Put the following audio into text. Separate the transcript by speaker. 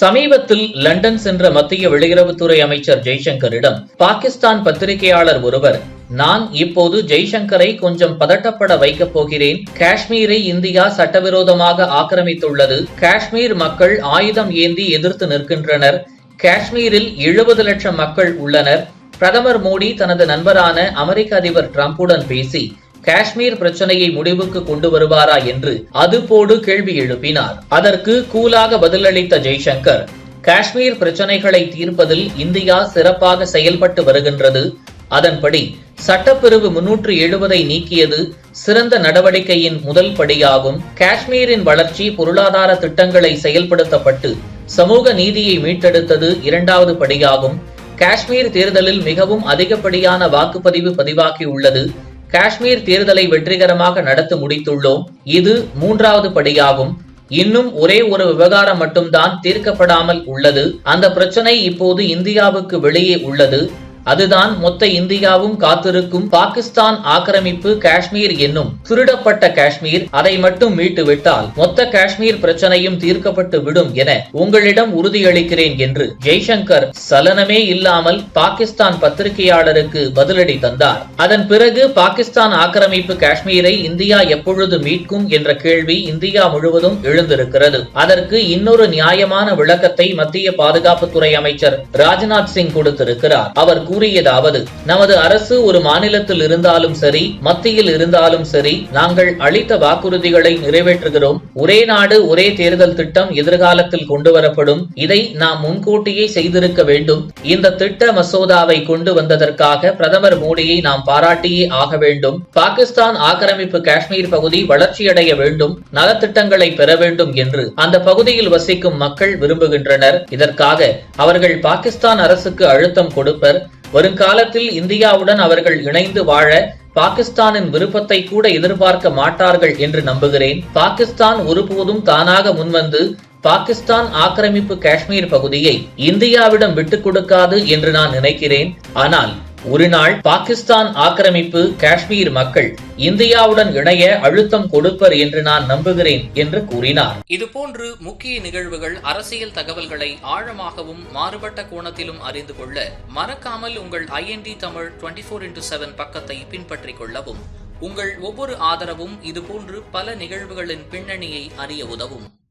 Speaker 1: சமீபத்தில் லண்டன் சென்ற மத்திய வெளியுறவுத்துறை அமைச்சர் ஜெய்சங்கரிடம் பாகிஸ்தான் பத்திரிகையாளர் ஒருவர் நான் இப்போது ஜெய்சங்கரை கொஞ்சம் பதட்டப்பட வைக்கப் போகிறேன். காஷ்மீரை இந்தியா சட்டவிரோதமாக ஆக்கிரமித்துள்ளது. காஷ்மீர் மக்கள் ஆயுதம் ஏந்தி எதிர்த்து நிற்கின்றனர். காஷ்மீரில் எழுபது லட்சம் மக்கள் உள்ளனர். பிரதமர் மோடி தனது நண்பரான அமெரிக்க அதிபர் டிரம்புடன் பேசி காஷ்மீர் பிரச்சனையை முடிவுக்கு கொண்டு வருவாரா என்று அதுபோடு கேள்வி எழுப்பினார். அதற்கு கூலாக பதிலளித்த ஜெய்சங்கர் காஷ்மீர் பிரச்சனைகளை தீர்ப்பதில் இந்தியா சிறப்பாக செயல்பட்டு வருகின்றது. அதன்படி சட்டப்பிரிவு முன்னூற்று எழுபதை நீக்கியது சிறந்த நடவடிக்கையின் முதல் படியாகும். காஷ்மீரின் வளர்ச்சி பொருளாதார திட்டங்களை செயல்படுத்தப்பட்டு சமூக நீதியை மீட்டெடுத்தது இரண்டாவது படியாகும். காஷ்மீர் தேர்தலில் மிகவும் அதிகப்படியான வாக்குப்பதிவு பதிவாகியுள்ளது. காஷ்மீர் தேர்தலை வெற்றிகரமாக நடத்தி முடித்துள்ளோம். இது மூன்றாவது படியாகும். இன்னும் ஒரே ஒரு விவகாரம் மட்டும்தான் தீர்க்கப்படாமல் உள்ளது. அந்த பிரச்சனை இப்போது இந்தியாவுக்கு வெளியே உள்ளது. அதுதான் மொத்த இந்தியாவும் காத்திருக்கும் பாகிஸ்தான் ஆக்கிரமிப்பு காஷ்மீர் என்னும் திருடப்பட்ட காஷ்மீர் அதை மட்டும் மீட்டுவிட்டால் மொத்த காஷ்மீர் பிரச்சனையும் தீர்க்கப்பட்டு விடும் என உங்களிடம் உறுதியளிக்கிறேன் என்று ஜெய்சங்கர் சலனமே இல்லாமல் பாகிஸ்தான் பத்திரிகையாளருக்கு பதிலடி தந்தார். அதன் பிறகு பாகிஸ்தான் ஆக்கிரமிப்பு காஷ்மீரை இந்தியா எப்பொழுது மீட்கும் என்ற கேள்வி இந்தியா முழுவதும் எழுந்திருக்கிறது. அதற்கு இன்னொரு நியாயமான விளக்கத்தை மத்திய பாதுகாப்புத்துறை அமைச்சர் ராஜ்நாத் சிங் கொடுத்திருக்கிறார். அவர் கூறியதாவது நமது அரசு ஒரு மாநிலத்தில் இருந்தாலும் சரி மத்தியில் இருந்தாலும் சரி நாங்கள் அளித்த வாக்குறுதிகளை நிறைவேற்றுகிறோம். ஒரே நாடு ஒரே தேர்தல் திட்டம் எதிர்காலத்தில் கொண்டுவரப்படும். இதை நாம் முன்கூட்டியே செய்திருக்க வேண்டும். இந்த திட்ட மசோதாவை கொண்டு வந்ததற்காக பிரதமர் மோடியை நாம் பாராட்டியே ஆக வேண்டும். பாகிஸ்தான் ஆக்கிரமிப்பு காஷ்மீர் பகுதி வளர்ச்சியடைய வேண்டும். நலத்திட்டங்களை பெற வேண்டும் என்று அந்த பகுதியில் வசிக்கும் மக்கள் விரும்புகின்றனர். இதற்காக அவர்கள் பாகிஸ்தான் அரசுக்கு அழுத்தம் கொடுப்பர். வருங்காலத்தில் இந்தியாவுடன் அவர்கள் இணைந்து வாழ பாகிஸ்தானின் விருப்பத்தை கூட எதிர்பார்க்க மாட்டார்கள் என்று நம்புகிறேன். பாகிஸ்தான் ஒருபோதும் தானாக முன்வந்து பாகிஸ்தான் ஆக்கிரமிப்பு காஷ்மீர் பகுதியை இந்தியாவிடம் விட்டுக் கொடுக்காது என்று நான் நினைக்கிறேன். ஆனால் ஒரு நாள் பாகிஸ்தான் ஆக்கிரமிப்பு காஷ்மீர் மக்கள் இந்தியாவுடன் இணைய அழுத்தம் கொடுப்பர் என்று நான் நம்புகிறேன் என்று கூறினார். இதுபோன்று முக்கிய நிகழ்வுகள் அரசியல் தகவல்களை ஆழமாகவும் மாறுபட்ட கோணத்திலும் அறிந்து கொள்ள மறக்காமல் உங்கள் INT Tamil twenty four into seven பக்கத்தை பின்பற்றிக் கொள்ளவும். உங்கள் ஒவ்வொரு ஆதரவும் இதுபோன்று பல நிகழ்வுகளின் பின்னணியை அறிய உதவும்.